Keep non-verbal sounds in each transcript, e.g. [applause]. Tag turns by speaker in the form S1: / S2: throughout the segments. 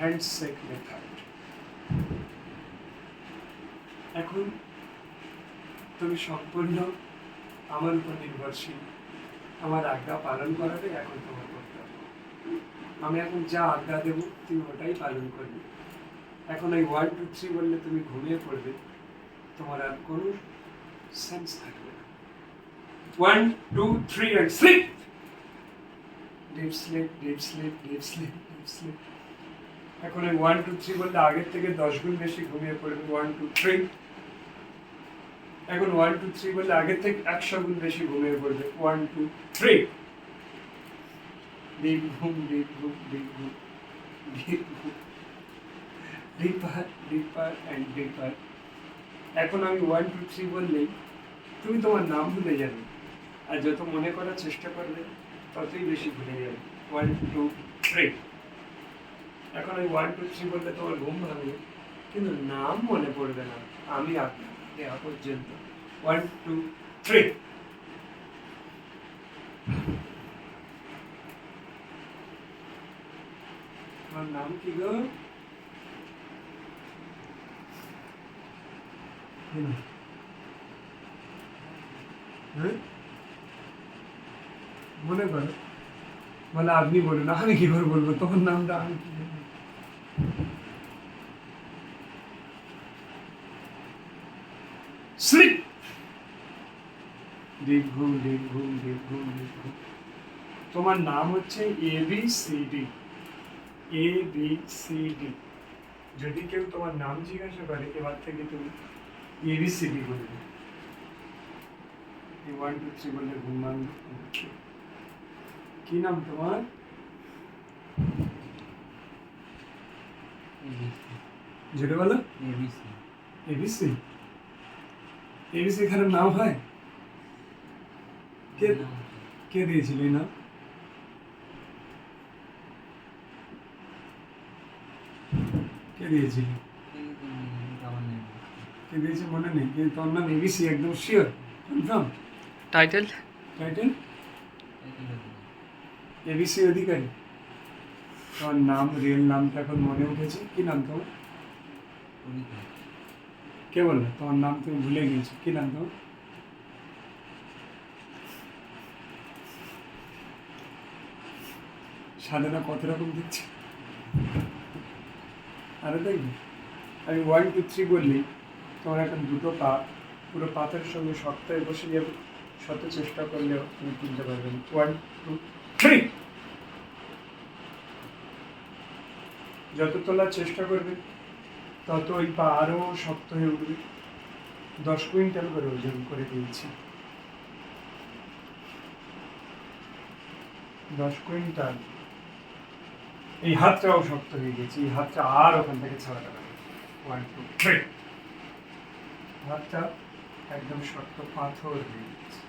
S1: Handshake method এখন তুমি সম্পূর্ণ আমার উপর নির্ভরশীল। আমার আজ্ঞা পালন করাটাই এখন তোমার কর্তব্য। আমি এখন যা আজ্ঞা দেবো, তুমি ওটাই পালন করবে। এখন ওই ওয়ান টু থ্রি বললে তুমি ঘুমিয়ে পড়বে। তোমার আর কোনো সেন্স থাকবে না। One two three and sleep deep sleep deep sleep deep sleep deep sleep এখন ওই ওয়ান টু থ্রি বললে আগের থেকে দশ গুণ বেশি ঘুমিয়ে পড়বে ওয়ান টু থ্রি এখন ওয়ান টু থ্রি বললে আগের থেকে একশো গুণ বেশি ঘুমিয়ে পড়বে ওয়ান টু থ্রি ডিপ ঘুম ডিপ ঘুম ডিপ ঘুম ডিপ ঘুম। ডিপার ডিপার অ্যান্ড ডিপার এখন আমি ওয়ান টু থ্রি বললেই তুমি তোমার নাম ভুলে যাবে আর যত মনে করার চেষ্টা করবে ততই বেশি ভুলে যাবে। ওয়ান টু থ্রি এখন ওই ওয়ান টু থ্রি বললে তোমার ঘুম ভাঙবে। কিন্তু নাম মনে পড়বে না। আমি আপনার দেওয়া পর্যন্ত ওয়ান টু থ্রি আমার নাম কি গো? হুম। হ্যাঁ মনে করো। বলে আপনি বলুন, আমি কি করে বলব? তোমার নামটা আমি কি করে বলব? স্লিপ ডিপ ঘুম ডিপ ঘুম ডিপ ঘুম ডিপ ঘুম তোমার নাম হচ্ছে A B C D A B C D যদি কেউ তোমার নাম জিজ্ঞাসা করে এবার থেকে তুমি এ বি সি ডি বলবে ওয়ান টু থ্রি বললে ঘুম কি নাম তোমার? যেটা বলো? এবিসি এবিসি এখানে নাম হয়? কে কে দিয়েছিল এই নাম? কে দিয়েছিল? কে দিয়েছে মনে নেই কিন্তু তোর নাম এবিসি একদম sure confirm
S2: title
S1: title ABC Adhikari. তোমার নাম রিয়েল নামটা এখন মনে উঠেছে কি নাম তোমার কে বলল তোমার নাম তুমি ভুলে গিয়েছো। কি নাম তোমার? সাধনা কত রকম দিচ্ছে? আরও দেখবি আমি ওয়ান টু থ্রি বললি, তোমার এখন দুটো পা, পুরো পাথরের সঙ্গে হয়ে বসে যাবে শত চেষ্টা করলেও তুমি তুলতে পারবে না। ওয়ান টু থ্রি যত তোলার চেষ্টা করবে তত ওই পা আরও শক্ত হয়ে উঠবে দশ কুইন্টাল করে ওজন করে দিয়েছি। দশ কুইন্টাল। এই হাতটাও শক্ত হয়ে গেছে, এই হাতটা আর ওখান থেকে ছাড়াতে পারে। ওয়ান টু থ্রি হাতটা একদম শক্ত পাথর হয়ে গেছে।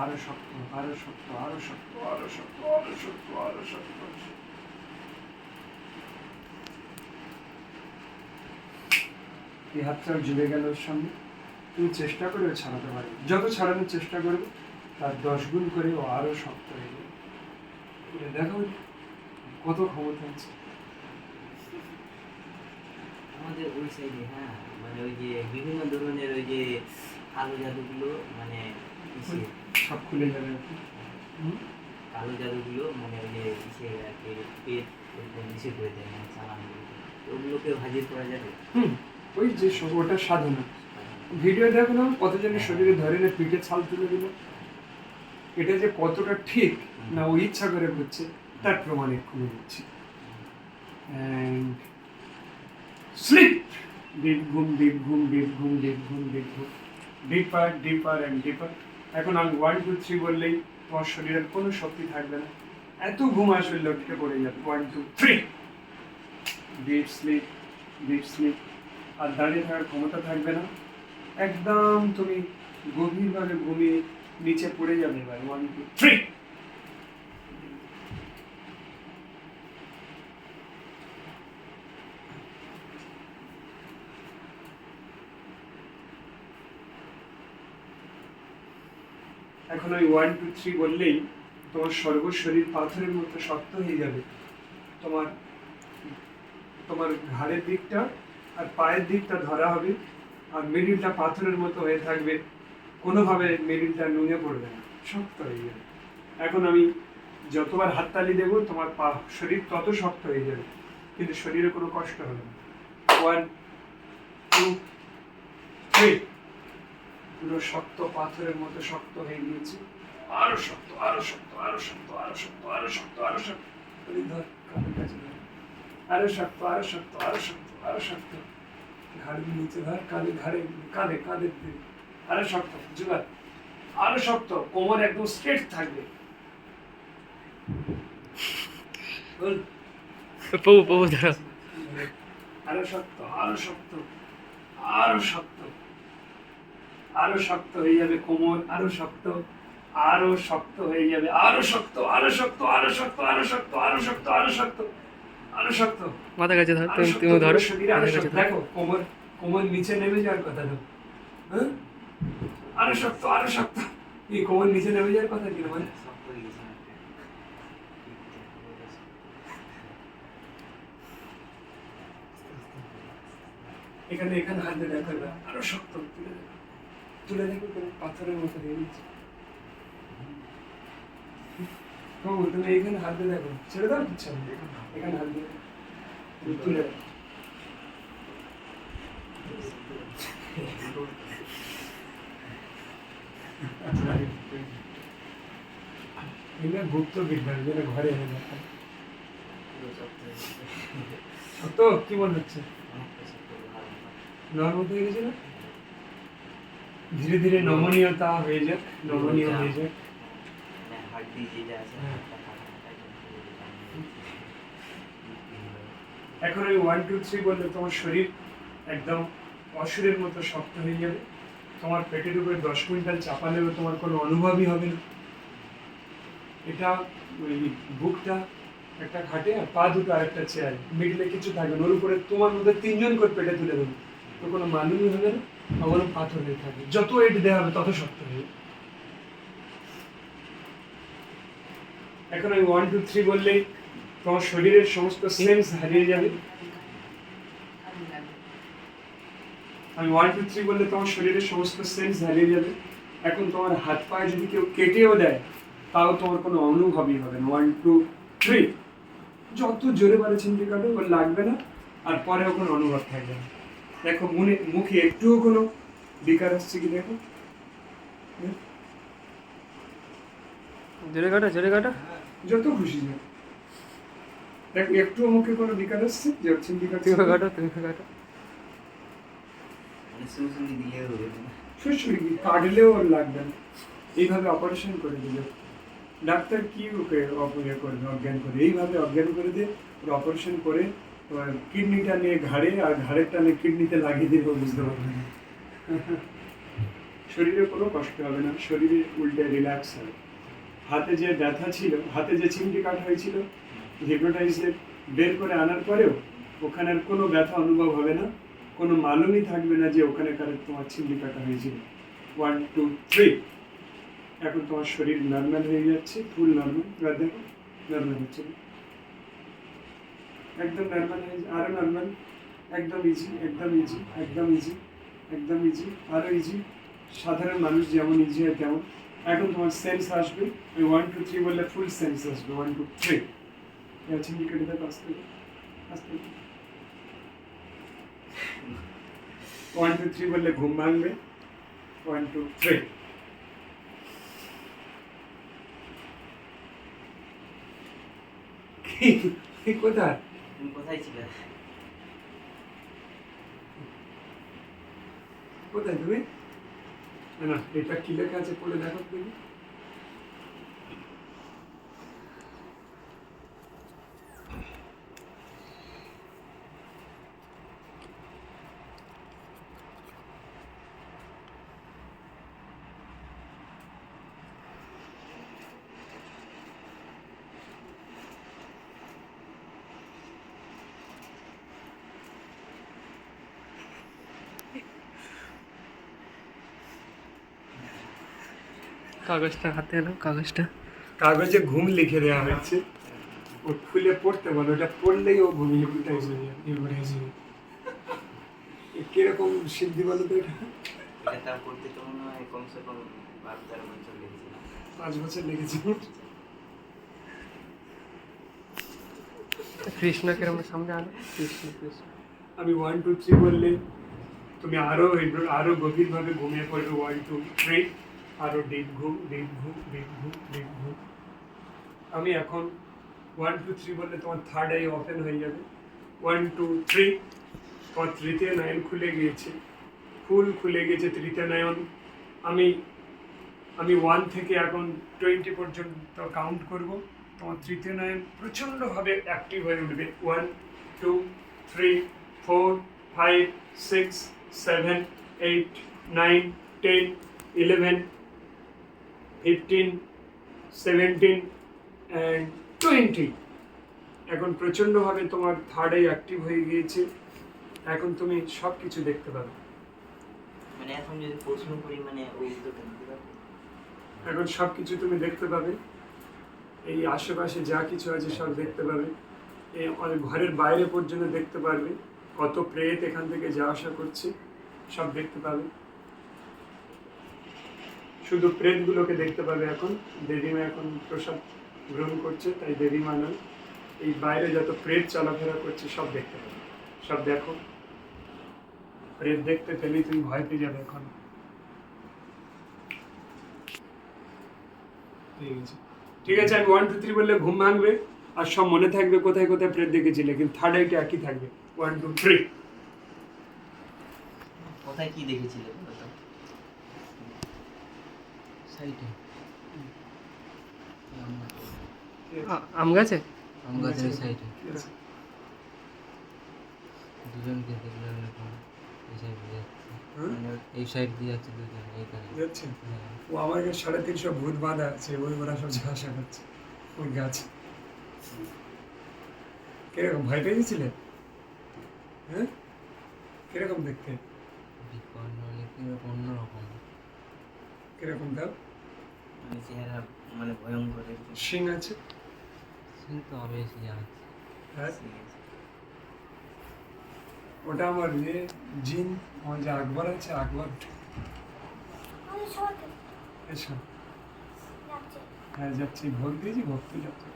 S1: আরও শক্ত আরও শক্ত আরও শক্ত আরও শক্ত আরও শক্ত আরও শক্ত আরও শক্ত এই হাতটা জুড়ে গেল ওর সঙ্গে তুমি চেষ্টা করে ছাড়াতে পারবে। যত ছাড়ানোর চেষ্টা করবে তার দশ গুণ করে ও আরও শক্ত হয়ে যাবে। দেখো কত ক্ষমতা আছে।
S3: আমাদের ওই সাইডে হ্যাঁ মানে ওই যে বিভিন্ন ধরনের ওই যে কালো জাদুগুলো মানে
S1: সব খুলে যাবে আর কি। হুম?
S3: কালো জাদুগুলো মানে ওই যে ইসে আর কি পেট ইসে করে দেয় মানে চালান ওগুলোকে হাজির করা যাবে?
S1: হুম। ওই যে ওটা সাধনা ভিডিও দেখো না, কতজনের শরীরে ধরে না, পিঠে ছাল তুলে দিল। এটা যে কতটা ঠিক না, ও ইচ্ছা করে করছে, তার প্রমাণ এক্ষুনি অ্যান্ড স্লিপ ডিপ ঘুম ডিপ ঘুম ডিপ ঘুম ডিপ ঘুম ডিপ ঘুম। ডিপার ডিপার অ্যান্ড ডিপার এখন আমি ওয়ান টু থ্রি বললেই তোমার শরীরের কোনো শক্তি থাকবে না। এত ঘুম আসলে লটকে পড়ে যাবে। One two three deep sleep deep sleep আর দাঁড়িয়ে থাকার ক্ষমতা থাকবে না। একদম তুমি গভীরভাবে ঘুমিয়ে নিচে পড়ে যাবে এবার ওয়ান টু থ্রি এখন ওই ওয়ান টু থ্রি বললেই তোমার সর্বশরীর পাথরের মতো শক্ত হয়ে যাবে। তোমার তোমার ঘাড়ের দিকটা আর পায়ের দিকটা ধরা হবে আর মিডিলটা পাথরের মতো হয়ে থাকবে, কোনোভাবে মিডিলটা নুয়ে পড়বে না, শক্ত হয়ে যাবে। এখন আমি যতবার হাততালি দেবো, তোমার পা, শরীর তত শক্ত হয়ে যাবে, কিন্তু শরীরে কোনো কষ্ট হবে না। ওয়ান টু থ্রি পুরো শক্ত পাথরের মতো শক্ত হয়ে গিয়েছে। আরও শক্ত আরও শক্ত আরও শক্ত আরও শক্ত আরও শক্ত আরও শক্ত। ধর কাছে। আরও শক্ত আরও শক্ত আরও শক্ত আরও শক্ত ঘাড় দিয়ে নিচে ধর কাঁধে ঘাড়ে কাঁধে কাঁধের দিকে আরও শক্ত জোগাড় আরও শক্ত কোমর একদম স্ট্রেট থাকবে
S2: প্রভু প্রভু ধরো
S1: আরও শক্ত আরও শক্ত আরও শক্ত আরও শক্ত হয়ে যাবে কোমর আরও শক্ত আরও শক্ত হয়ে যাবে আরও শক্ত আরও শক্ত আরও শক্ত আরও শক্ত আরও শক্ত আরও শক্ত আরও শক্ত।
S2: মাথা কাছে ধর তুমি ধরো। ধরো।
S1: দেখো কোমর কোমর নিচে নেমে যাওয়ার কথা তো। হ্যাঁ? আরও শক্ত আরও শক্ত। এই কোমর নিচে নেমে যাওয়ার কথা কি মানে। এখানে এখানে হাত দিয়ে দেখো আরও শক্ত তুলে দেখো। তুলে দেখো পাথরের মতো হয়ে গেছে তুমি গুপ্ত বিদ্যা যেটা ঘরে। তো কি মনে হচ্ছে? নর্মাল হয়ে গেছে না? ধীরে ধীরে নমনীয়তা হয়ে যাক, নমনীয় হয়ে যাক। আমি ওয়ান টু থ্রি বললে তোমার শরীর একদম অসুরের মতো শক্ত হয়ে যাবে। তোমার পেটের উপরে দশ কুইন্টাল তোমার কোনো অনুভবই হবে না। এটা ওই বুকটা একটা খাটে আর পা দুটো আর একটা চেয়ার। মিডলে কিছু থাকবে ওর উপরে তোমার মধ্যে তিনজন করে পেটে তুলে দেবে। তো কোনো মানুষই হবে না পাথর হয়ে থাকবে যত ওয়েট দেওয়া হবে তত শক্ত হয়ে যাবে। এখন আমি ওয়ান টু থ্রি বললেই তোমার শরীরের সমস্ত সেন্স হারিয়ে যাবে। আমি ওয়ান টু থ্রি বললে তোমার শরীরের সমস্ত সেন্স হারিয়ে যাবে। এখন তোমার হাত পায়ে যদি কেউ কেটেও দেয়, তাও তোমার কোনো অনুভবই হবে না। ওয়ান টু থ্রি যত জোরে পারে চিনতে কাটো ওর লাগবে না, আর পরেও কোনো অনুভব থাকবে না। দেখো, মনে মুখে একটুও কোনো বিকার আসছে কি দেখো?
S2: জোরে কাটো জোরে কাটো।
S1: যত খুশি যাও। দেখো একটুও মুখে কোনো বিকার আসছে যে চিনতে
S2: তুমি কাটো তুমি কাটো।
S3: শুনশুনি দিলেও হবে না।
S1: সুশ্রী কাটলেও ওর লাগবে না। এইভাবে অপারেশন করে দিল। ডাক্তার কি ওকে অপারেট করবে অজ্ঞান করে এইভাবে অজ্ঞান করে দিয়ে ওর অপারেশন করে কিডনিটা নিয়ে ঘাড়ে আর ঘাড়ের টানে কিডনিতে লাগিয়ে দিয়ে বুঝতে পারবে [laughs] শরীরে কোনো কষ্ট হবে না শরীরে উল্টে রিল্যাক্স হবে। হাতে যে ব্যথা ছিল, হাতে যে চিমটি কাট হয়েছিল হিপনোটাইজের বের করে আনার পরেও ওখানে আর কোনো ব্যথা অনুভব হবে না। কোনো মালুমই থাকবে না যে ওখানে কারে তোমার চিমটি কাটা হয়েছিল। ওয়ান টু থ্রি এখন তোমার শরীর নর্মাল হয়ে যাচ্ছে ফুল নর্মাল দেখো নর্মাল হচ্ছে। একদম নর্মাল হয়ে যা- আরও নর্মাল একদম ইজি একদম ইজি একদম ইজি একদম ইজি আরও ইজি সাধারণ মানুষ যেমন ইজি হয় তেমন। এখন তোমার সেন্স আসবে। ওই ওয়ান টু থ্রি বললে ফুল সেন্স আসবে ওয়ান টু থ্রি চিমটি কেটে দেখো আস্তে। আস্তে। ওয়ান টু থ্রি বললে ঘুম ভাঙবে। ওয়ান টু থ্রি কোথায়?
S3: কোথায় ছিলে?
S1: কোথায় তুমি? না, এটা কি লেখা আছে দেখো তুমি
S2: কাগজটা হাতে এলো কাগজটা।
S1: কাগজে ঘুম লিখে দেওয়া হয়েছে। ও খুলে পড়তে বলো ওটা পড়লেই ও ঘুমিয়ে কীরকম সিদ্ধি বলো তো এটা?
S3: এটা তার তো মনে হয় কমসে কম তেরো বছর
S1: পাঁচ বছর লেগেছে।
S2: কৃষ্ণকে আমার সামনে আনো কৃষ্ণ কৃষ্ণ।
S1: আমি ওয়ান টু থ্রি বললে তুমি আরও এগুলো- আরও গভীরভাবে ঘুমিয়ে পড়বে ওয়ান টু থ্রি আরও ডিপ ঘুম ডিপ ঘুম ডিপ ঘুম ডিপ ঘুম। আমি এখন ওয়ান টু থ্রি বললে তোমার থার্ড আই ওপেন হয়ে যাবে। ওয়ান টু থ্রি তোমার তৃতীয় নয়ন খুলে গিয়েছে। ফুল খুলে গিয়েছে তৃতীয় নয়ন আমি আমি ওয়ান থেকে এখন টোয়েন্টি পর্যন্ত কাউন্ট করব। তোমার তৃতীয় নয়ন প্রচণ্ডভাবে অ্যাক্টিভ হয়ে উঠবে। One two three four five six seven eight nine ten eleven fifteen seventeen and twenty এখন প্রচণ্ডভাবে তোমার থার্ড আই অ্যাক্টিভ হয়ে গিয়েছে। এখন তুমি সব কিছু দেখতে পাবে।
S3: মানে এখন যদি প্রশ্ন করি মানে ওই
S1: এখন সব কিছু তুমি দেখতে পাবে। এই আশেপাশে যা কিছু আছে সব দেখতে পাবে। এই অনেক ঘরের বাইরে পর্যন্ত দেখতে পারবে। কত প্রেত এখান থেকে যা আসা করছে সব দেখতে পাবে। শুধু প্রেতগুলোকে দেখতে পাবে এখন। দেবীমা এখন প্রসাদ গ্রহণ করছে, তাই দেবীমা নয় এই বাইরে যত প্রেত চলাফেরা করছে সব দেখতে পাবে। সব দেখো। প্রেত দেখতে পেলেই তুমি ভয় পেয়ে যাবে এখন। ঠিক আছে। ঠিক আছে, আমি ওয়ান টু থ্রি বললে ঘুম ভাঙবে, আর সব মনে থাকবে কোথায় কোথায় প্রেত দেখেছিলে, কিন্তু থার্ড আইটা একই থাকবে। ওয়ান টু থ্রি
S3: কোথায় কি দেখেছিলে সাইডে।
S2: আম গাছে?
S3: আম গাছের সাইডে। দুজনকে দেখলাম এরকম এই সাইড দিয়ে যাচ্ছে? মানে এই সাইড দিয়ে যাচ্ছে দুজন
S1: যাচ্ছে?
S3: হ্যাঁ।
S1: ও আমার সাড়ে তিনশো ভূত বাঁধা আছে ওই ওরা সব আসা করছে ওই গাছ। কীরকম ভয় পেয়ে গেছিলে? হ্যাঁ? কীরকম দেখতে?
S3: অন্যরকম।
S1: কীরকম দাও
S3: চেহারা মানে ভয়ঙ্কর
S1: শিং আছে?
S3: অবভিয়াসলি আছে
S1: হ্যাঁ? ওটা আমার ইয়ে জিন আমার যে আকবর আছে আকবর। এসো। হ্যাঁ যাচ্ছি। ভোগ দিয়েছি ভোগ তুই যাচ্ছি।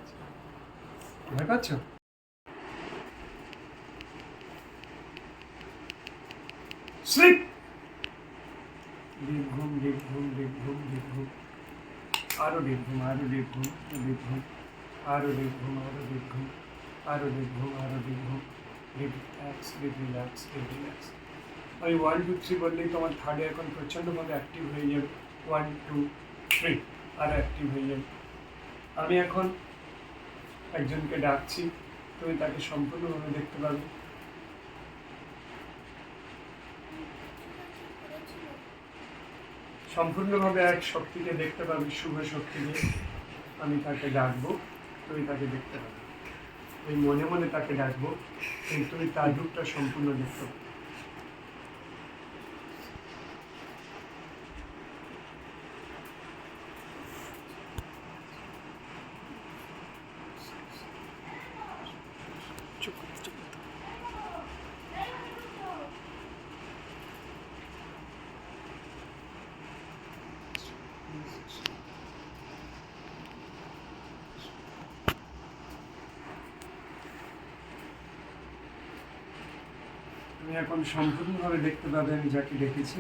S1: ভয় পাচ্ছ? স্লিপ! ডিপ ঘুম ডিপ ঘুম ডিপ ঘুম ডিপ ঘুম। আরও ডিপ ঘুম আরও ডিপ ঘুম ডিপ ঘুম আরও ডিপ ঘুম আরও ডিপ ঘুম আরও ডিপ ঘুম আরও ডিপ ঘুম রিল্যাক্স রিল্যাক্স রিল্যাক্স ওই ওয়ান টু থ্রি বললেই তোমার থার্ডে এখন প্রচণ্ডভাবে অ্যাক্টিভ হয়ে যাবে। ওয়ান টু থ্রি আরও অ্যাক্টিভ হয়ে যাবে। আমি এখন একজনকে ডাকছি, তুমি তাকে সম্পূর্ণভাবে দেখতে পাবে। সম্পূর্ণভাবে এক শক্তিকে দেখতে পাবি, শুভ শক্তিকে আমি তাকে ডাকবো, তুমি তাকে দেখতে পাবে। তুই মনে মনে তাকে ডাকবো কিন্তু তুমি তার রূপটা সম্পূর্ণ দেখতে পাবে চুপ করো, চুপ করো। তুমি এখন সম্পূর্ণভাবে দেখতে পাবে আমি যাকে দেখেছি।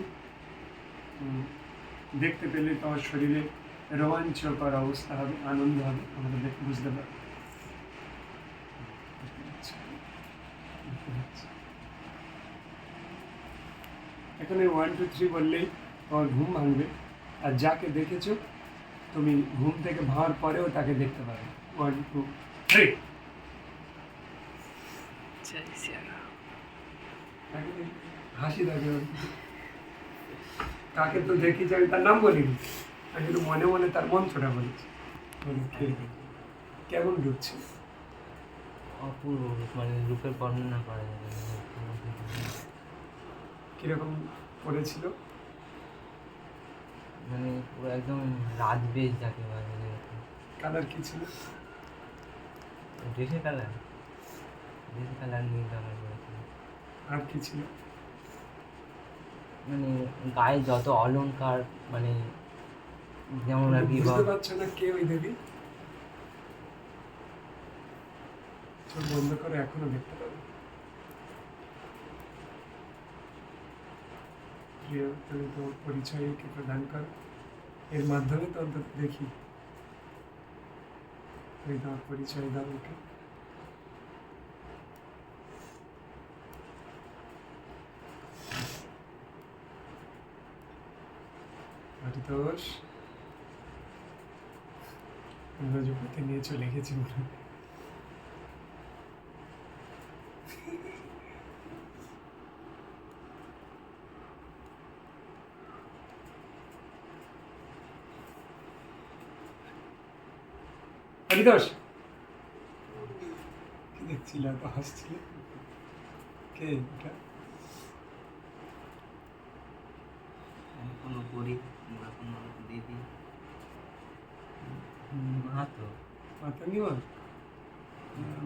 S1: দেখতে পেলে তোমার শরীরে রোমাঞ্চকর অবস্থা হবে, আনন্দ হবে আমরা দেখে বুঝতে পারব এখানে ওয়ান টু থ্রি বললেই তোমার ঘুম ভাঙবে। আর যাকে দেখেছ, তুমি ঘুম থেকে ভাঙার পরেও তাকে দেখতে পাবে। ওয়ান টু থ্রি হাসি থাকে। কাকে তো দেখি আমি তার নাম বলিনি। আমি শুধু মনে মনে তার মন্ত্রটা বলেছি। কেমন ঢুকছে
S3: অপূর্ব মানে রূপের বর্ণনা করা যাবে
S1: কীরকম করেছিল
S3: মানে পুরো একদম রাজবেশ যাকে বলে
S1: কালার কি ছিল?
S3: ড্রেসের কালার। ড্রেসের কালার নীল করেছিল
S1: আর কি ছিল?
S3: মানে গায়ে যত অলংকার মানে যেমন আর কি
S1: বুঝতে পারছ না কে ওই দেবী? চোখ বন্ধ করে এখনও দেখতে পাবে। প্রিয় তুমি তো পরিচয়কে প্রদান করো? এর মাধ্যমে তো অন্তত দেখি। তুমি তোমার পরিচয় দাও ওকে। আশুতোষ ইংরেজিপতি নিয়ে চলে গেছি মনে কি দেখছিল? এত হাসছিল? কে এটা?
S3: গরিব বা কোনো দিদি মা তো
S1: মাতঙ্গিমা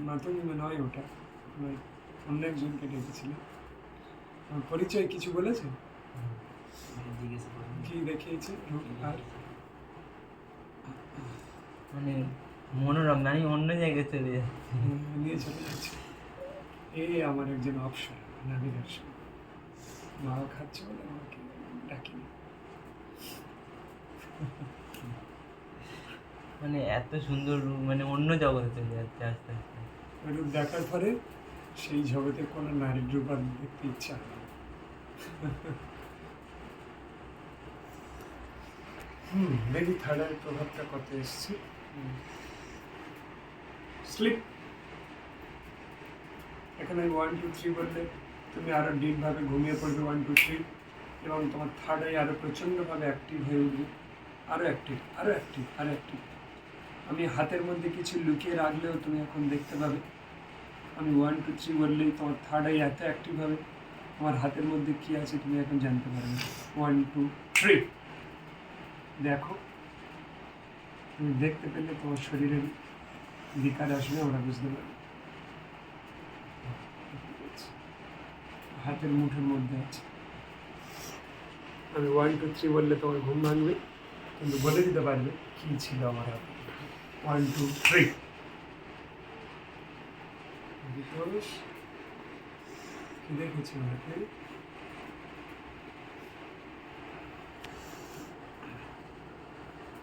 S1: মাতঙ্গিমা নয় ওটা। অন্য একজনকে ডেকেছিল আমার পরিচয় কিছু বলেছে?
S3: মানে জিজ্ঞেস
S1: কি দেখিয়েছে? আর?
S3: মানে মনোরম না আমি অন্য জায়গায় চলে যাচ্ছি।
S1: নিয়ে চলে যাচ্ছে। এ আমার একজন অপশন সঙ্গে মা খাচ্ছে বলে আমাকে ডাকিনি।
S3: মানে এত সুন্দর মানে অন্য জগতে চলে যাচ্ছে আস্তে আস্তে।
S1: ওই রূপ দেখার পরে সেই জগতে কোনো নারীর রূপ আর দেখতে ইচ্ছা হয় হুম দেখি থার্ডের প্রভাবটা কত এসছে? স্লিপ। এখানে ওয়ান টু থ্রি বললে তুমি আরও ডিপভাবে ঘুমিয়ে পড়বে ওয়ান টু থ্রি এবং তোমার থার্ড আই আরও প্রচণ্ডভাবে অ্যাক্টিভ হয়ে উঠবে। আরও অ্যাক্টিভ আরও অ্যাক্টিভ আরও অ্যাক্টিভ আমি হাতের মধ্যে কিছু লুকিয়ে রাখলেও তুমি এখন দেখতে পাবে। আমি ওয়ান টু থ্রি বললেই তোমার থার্ড আই এত অ্যাক্টিভ হবে। আমার হাতের মধ্যে কী আছে তুমি এখন জানতে পারবে ওয়ান টু থ্রি দেখো, তুমি দেখতে পেলে তোমার শরীরের বিকার আসবে আমরা বুঝতে পারব। হাতের মুঠের মধ্যে আছে। আমি ওয়ান টু থ্রি বললে তোমার ঘুম ভাঙবে। কিন্তু বলে দিতে পারবে কী ছিল আমার হাতে। ওয়ান টু থ্রি বিকজ কি দেখেছি ওনাকে?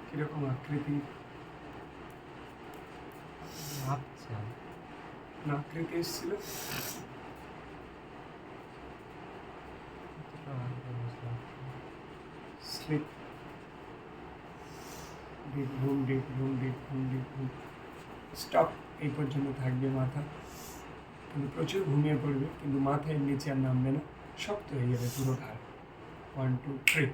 S1: কীরকম আকৃতি?
S3: আচ্ছা।
S1: না আকৃতি এসেছিল? স্লিপ। ডিপ ঘুম ডিপ ঘুম ডিপ ঘুম ডিপ ঘুম স্টপ এই পর্যন্ত থাকবে মাথা। কিন্তু প্রচুর ঘুমিয়ে পড়বে, কিন্তু মাথায় নিচে আর নামবে না। শক্ত হয়ে যাবে পুরো ঘাড়। ওয়ান টু থ্রি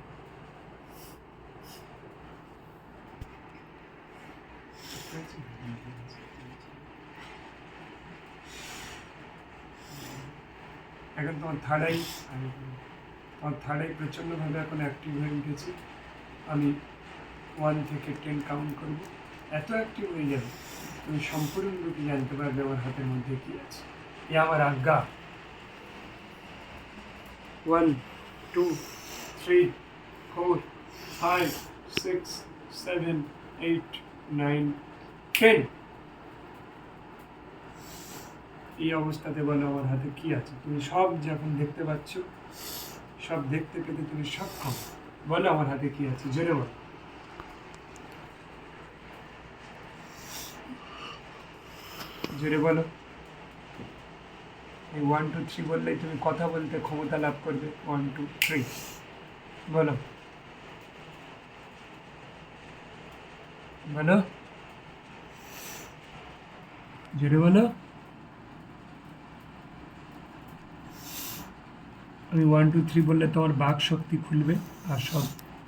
S1: এখন তোমার থার্ড আই আমার থার্ড আই প্রচণ্ডভাবে এখন অ্যাক্টিভ হয়ে উঠেছে। আমি ওয়ান থেকে টেন কাউন্ট করব। এত অ্যাক্টিভ হয়ে যাবে, তুমি সম্পূর্ণরূপে জানতে পারবে আমার হাতের মধ্যে কী আছে। এ আমার আজ্ঞা। One two three four five six seven eight nine ten এই অবস্থাতে বলো আমার হাতে কি আছে। তুমি সব যখন দেখতে পাচ্ছ, সব দেখতে পেতে তুমি সক্ষম। বলো আমার হাতে কি আছে, জোরে বলো। জোরে বলো। এই ওয়ান টু থ্রি বললেই তুমি কথা বলতে ক্ষমতা লাভ করবে। ওয়ান টু থ্রি বলো। বলো। জোরে বলো। আমি ওয়ান টু থ্রি বললে তোমার বাক শক্তি খুলবে আর সব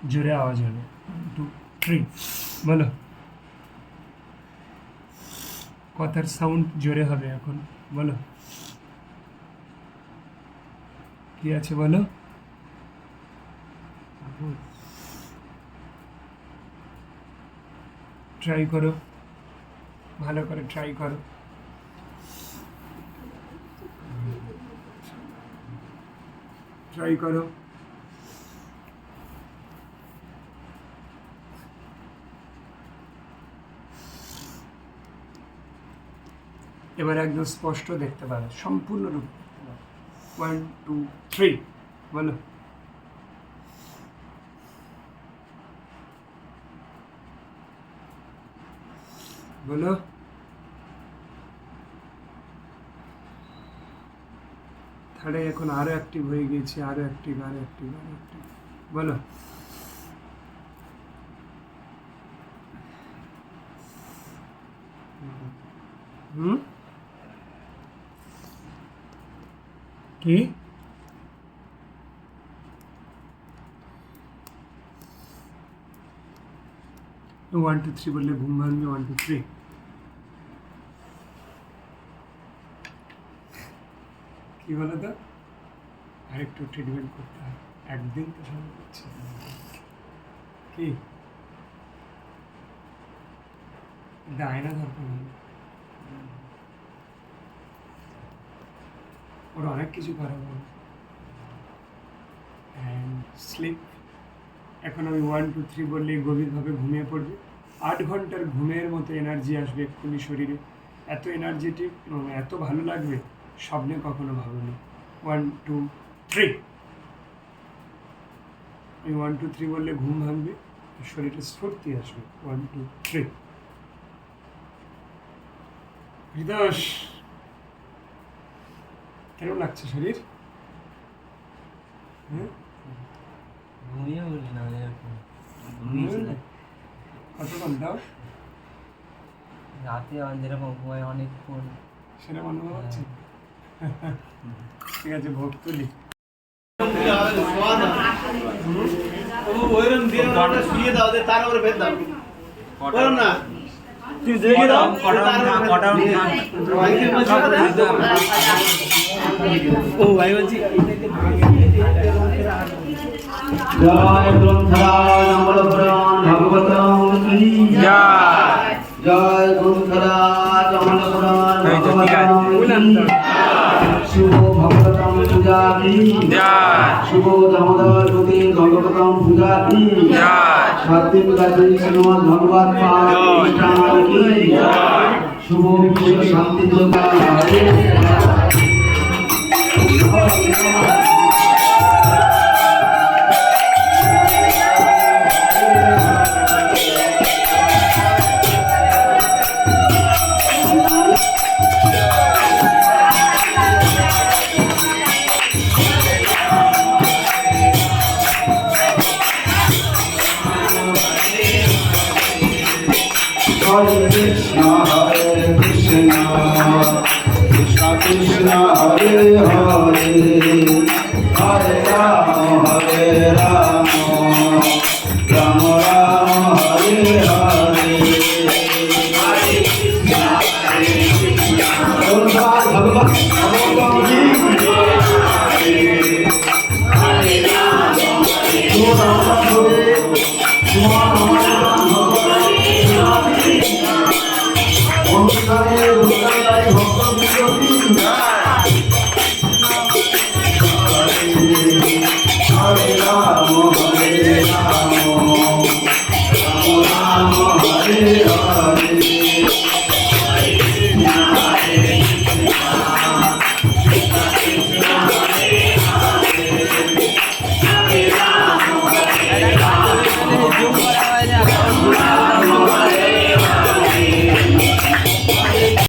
S1: জোরে আওয়াজ হবে। ওয়ান টু থ্রি বলো। কথার সাউন্ড জোরে হবে এখন, বলো। কি আছে বলো? ট্রাই করো। ভালো করে ট্রাই করো। ট্রাই করো। এবার একদম স্পষ্ট দেখতে পাবে সম্পূর্ণরূপে দেখতে পাবে। ওয়ান টু থ্রি বলো। বলো। থার্ডে এখন আরও অ্যাক্টিভ হয়ে গিয়েছে, আরও অ্যাক্টিভ আরও অ্যাক্টিভ আরও অ্যাক্টিভ বলো। হুম? কি? ওয়ান টু থ্রি বললে ঘুম ভাঙবে ওয়ান টু থ্রি কি বলো তো? আরেকটু ট্রিটমেন্ট করতে হয়। একদিন তো হচ্ছে। না। কি আয়না দরকার নেই ওর অনেক কিছু করা অ্যান্ড স্লিপ এখন আমি ওয়ান টু থ্রি বললেই গভীরভাবে ঘুমিয়ে পড়বে। আট ঘণ্টার ঘুমের মতো এনার্জি আসবে এক্ষুনি শরীরে। এত এনার্জেটিক এত ভালো লাগবে, স্বপ্নে কখনো ভাবনি। ওয়ান টু থ্রি আমি ওয়ান টু থ্রি বললে ঘুম ভাঙবে, শরীরে স্ফূর্তি আসবে। ওয়ান টু থ্রি হৃদয় কেমন লাগছে শরীর? হ্যাঁ
S3: ঘুমিয়ে বলি না
S1: কতক্ষণ দাও?
S3: রাতে যেরকম ঘুমায় অনেকক্ষণ
S1: সেটা অনুভব হচ্ছে? ঠিক আছে ভোগ তুলি
S4: ওটা শুয়ে দাও দিয়ে তার ও ভাই বলছি
S5: জয়। গ্রন্থরাজ অমর পুরাণ ভগবতম কি জয় গ্রন্থরাজ অমর পুরাণ ভগবতম শুভ ভগবতম পূজা শুভ দামোদর জ্যোতি ভগবতম পূজা সাত্বিক গাজী ভগবত পাদ শুভ শান্তি Thank you. Thank you.